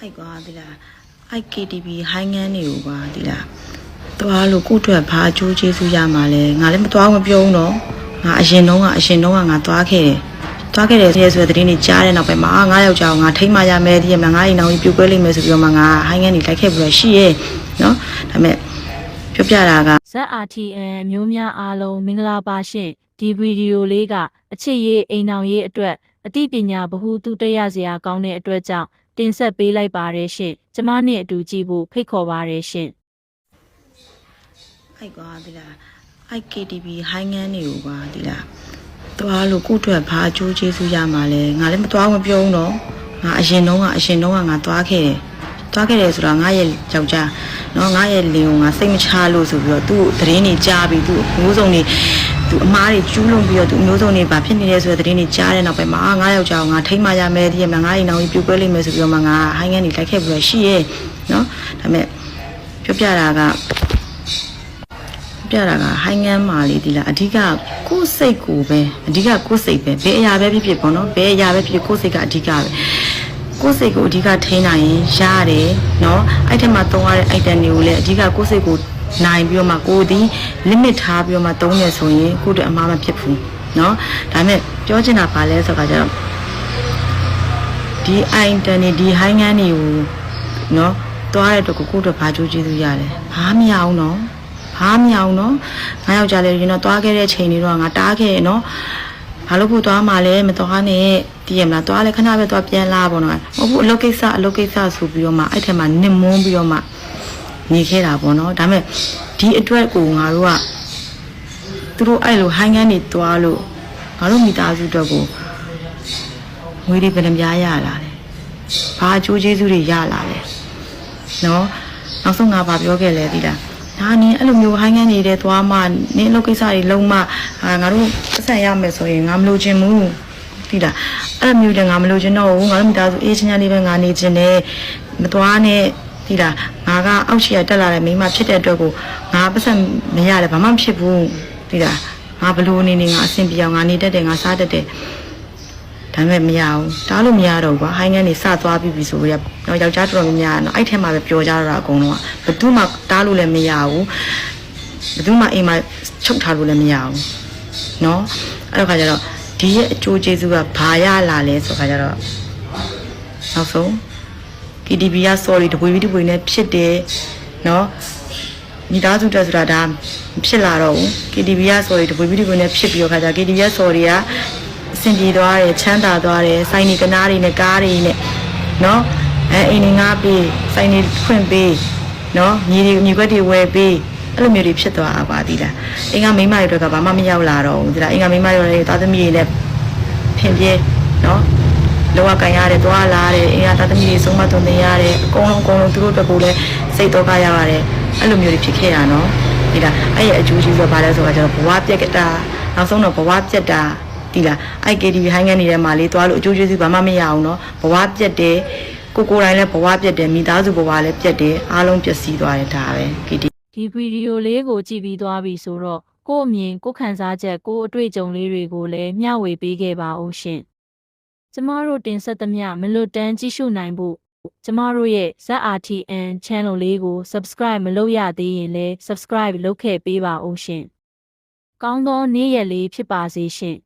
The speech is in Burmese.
အဲ့ကွာဒီလား IKTV ဟိုင်းငန်းနေကိုကွာဒီလားသွားလို့ကို့အတွက်ဘာအကျိုးကျေးဇူးရမှာလဲငါလည်းမသွားဘူးမပြောဘူးနော်ငါအရင်တော့ကအရင်တော့ကငါသွားခဲ့တယ်သွားခဲ့တယ်ဆိုရဆိုတဲ့သတင်းတွေကြားတဲ့နောက်ပိုင်းမှာအာငါယောက်ျားကိုငါထိမ့်မရမယ်ဒီမှာငါအိမ်အောင်ကြီးပြိုကွဲလိမ့်မယ်ဆိုပြီးတော့မှငါဟိုင်းငန်းနေလိုက်ခဲ့ပြီးတော့ရှိရဲ့နော်ဒါပေမဲ့ပြောပြတာက ZRTN မျိုးများအားလုံးမင်္ဂလာပါရှင်ဒီဗီဒီယိုလေးကအချစ်ရေးအိမ်အောင်ရေးအတွက်အသိပညာဗဟုသုတရစရာကောင်းတဲ့အတွက်ကြောင့် တင်ဆက်ပေးလိုက်ပါတယ်ရှင်ကျမနဲ့အတူကြည့်ဖို့ဖိတ်ခေါ်ပါတယ်ရှင်အဲ့ကွာဒီလား IKTV ဟိုင်းငန်းနေကိုကွာဒီလားသွားလို့ကို့အတွက်ဘာအကျိုးကျေးဇူးရမှာလဲငါလည်းမသွားဘူးမပြောဘူးနော်ငါအရင်တော့ကအရင်တော့ကငါသွားခဲ့တယ် သွားခဲ့တယ်ဆိုတော့ငါရဲ့ယောက်ျားနော်ငါရဲ့လင်ကိုငါစိတ်မချလို့ဆိုပြီးတော့သူ့သတင်းတွေကြားပြီးသူ့မျိုးစုံတွေသူအမားတွေကျူးလွန်ပြီးတော့သူမျိုးစုံတွေဘာဖြစ်နေလဲဆိုတဲ့သတင်းတွေကြားတဲ့နောက်ပိုင်းမှာအာငါယောက်ျားကိုငါထိမ့်မရမယ်ဒီမှာငါအိမ်အောင်ကြီးပြိုကွဲလိမ့်မယ်ဆိုပြီးတော့မှငါဟိုင်းငန်းနေလိုက်ခဲ့ပြီးတော့ရှိရဲ့နော်ဒါပေမဲ့ပြောပြတာကပြတာကဟိုင်းငန်းမာလေးဒီလားအဓိကကိုယ်စိတ်ကိုပဲအဓိကကိုယ်စိတ်ပဲဘယ်အရာပဲဖြစ်ဖြစ်ပေါ့နော်ဘယ်အရာပဲဖြစ်ဖြစ်ကိုယ်စိတ်ကအဓိကပဲ ကိုယ်စိတ်ကိုအဓိကထိန်းနိုင်ရင်ရတယ်နော်အဲ့ထက်မှသုံးရတဲ့ item တွေကိုလည်းအဓိကကိုယ်စိတ်ကိုနိုင်ပြီးတော့မှကိုယ်ဒီ limit ထားပြီးတော့မှသုံးရဆိုရင်ကိုယ့်အတွက်အမှားမဖြစ်ဘူးနော်ဒါပေမဲ့ပြောချင်တာပါလဲဆိုတော့ကျတော့ဒီ item တွေဒီ high ငန်းတွေကိုနော်တွားတဲ့အတွက်ကိုကိုယ့်အတွက်ဘာကြိုးကျေးဇူးရတယ်ဘာမရအောင်နော်ဘာမရအောင်နော်ငါယောက်ျားလေးရင်တော့သွားခဲ့တဲ့ချိန်တွေတော့ငါတားခဲ့ရနော် ဘာလို့ဖို့သွားမှလဲမသွားနဲ့တည်ရမလားသွားလဲခဏပဲသွားပြန်လာပေါ့နော်မဟုတ်ဘူးအလုပ်ကိစ္စအလုပ်ကိစ္စဆိုပြီးတော့မှအဲ့ထက်မှနစ်မွန်းပြီးတော့မှနေခဲ့တာပေါ့နော်ဒါပေမဲ့ဒီအတွက်ကိုငါတို့ကသူတို့အဲ့လိုဟိုင်းငန်းနေသွားလို့ငါတို့မိသားစုအတွက်ကိုငွေတွေဘယ်နှပြားရလာလဲဘာအကျိုးကျေးဇူးတွေရလာလဲနော်နောက်ဆုံးငါဗာပြောခဲ့လဲဒီလား ဒါနင်းအဲ့လိုမျိုးဟိုင်းငန်းနေတဲ့သွားမှနင်းအလုပ်ကိစ္စတွေလုံးမအာငါတို့ပတ်စံရမယ်ဆိုရင်ငါမလိုချင်ဘူးဒီလားအဲ့လိုမျိုးလည်းငါမလိုချင်တော့ဘူးငါတို့မိသားစုအေးချမ်းချမ်းလေးပဲငါနေချင်တယ်မသွားနဲ့ဒီလားငါကအောက်ရှိရတက်လာတဲ့မိန်းမဖြစ်တဲ့အတွက်ကိုငါပတ်စံမရတယ်ဘာမှမဖြစ်ဘူးဒီလားငါဘလို့နေနေငါအဆင်ပြေအောင်ငါနေတတ်တယ်ငါစားတတ်တယ် ဒါပေမဲ့မရဘူးတားလို့မရတော့ဘူးကွာဟိုင်းငန်းနေစသွားပြီပြီဆိုတော့တော့ယောက်ျားတော်တော်များများနော်အဲ့ထဲမှာပဲပျော်ကြတော့တာအကုန်လုံးကဘယ်သူမှတားလို့လည်းမရဘူးဘယ်သူမှအိမ်မှာချုပ်ထားလို့လည်းမရဘူးနော်အဲ့တော့ခါကျတော့ဒီရဲ့အကျိုးကျေးဇူးကဘာရလာလဲဆိုခါကျတော့နောက်ဆုံး KTV က sorry တပွေပြီးတပွေနဲ့ဖြစ်တယ်နော်မိသားစုတက်ဆိုတာဒါမဖြစ်လာတော့ဘူး KTV က sorry တပွေပြီးတပွေနဲ့ဖြစ်ပြီးတော့ခါကျ KTV က sorry ကအဆ င်ပြေသွားတယ်ချမ်းသာသွားတယ်စိုင်းနေကနားတွေနဲ့ကားတွေနဲ့နော်အဲအိမ်တွေငားပြီးစိုင်းနေဖွင့်ပြီးနော်ညီတွေညီကွက်တွေဝယ်ပြီးအဲ့လိုမျိုးတွေဖြစ်သွားတာပါဒီလားအိမ်ကမိန်းမတွေတော့ကဘာမှမရောက်လာတော့ဘူးဒီလားအိမ်ကမိန်းမတွေလည်းသားသမီးတွေလည်းဖင်ပြေနော်လောကကန်ရတယ်သွားလာတယ်အိမ်ကသားသမီးတွေဆုံးမသွန်သင်ရတယ်အကုန်လုံးအကုန်လုံးသူတို့အတွက်ကိုလည်းစိတ်တော့ကရရတယ်အဲ့လိုမျိုးတွေဖြစ်ခဲ့တာနော်ဒီလားအဲ့ရဲ့အကျိုးရှိဆိုဘာလဲဆိုတော့ကျွန်တော်ဘဝပြက်ကတာနောက်ဆုံးတော့ဘဝပြက်တာ တိလားအဲ့ KTV ဟိုင်းငန်းနေထဲမှာလေသွားလို့အကျိုးကျေးဇူးဘာမှမရအောင်နော်ဘဝပြက်တယ်ကိုကိုယ်တိုင်လည်းဘဝပြက်တယ်မိသားစုဘဝလည်းပြက်တယ်အားလုံးပျက်စီးသွားတယ်ဒါပဲ KTV ဒီဗီဒီယိုလေးကိုကြည့်ပြီးသွားပြီဆိုတော့ကို့အမြင်ကို့ခံစားချက်ကို့အတွေ့အကြုံလေးတွေကိုလည်းမျှဝေပေးခဲ့ပါဦးရှင်ကျမတို့တင်ဆက်သမျှမလွတ်တမ်းကြည့်ရှုနိုင်ဖို့ကျမတို့ရဲ့ ZRTN channel လေးကို subscribe မလုပ်ရသေးရင်လည်း subscribe လုပ်ခဲ့ပေးပါဦးရှင်။ကောင်းသောနေ့ရက်လေးဖြစ်ပါစေရှင်။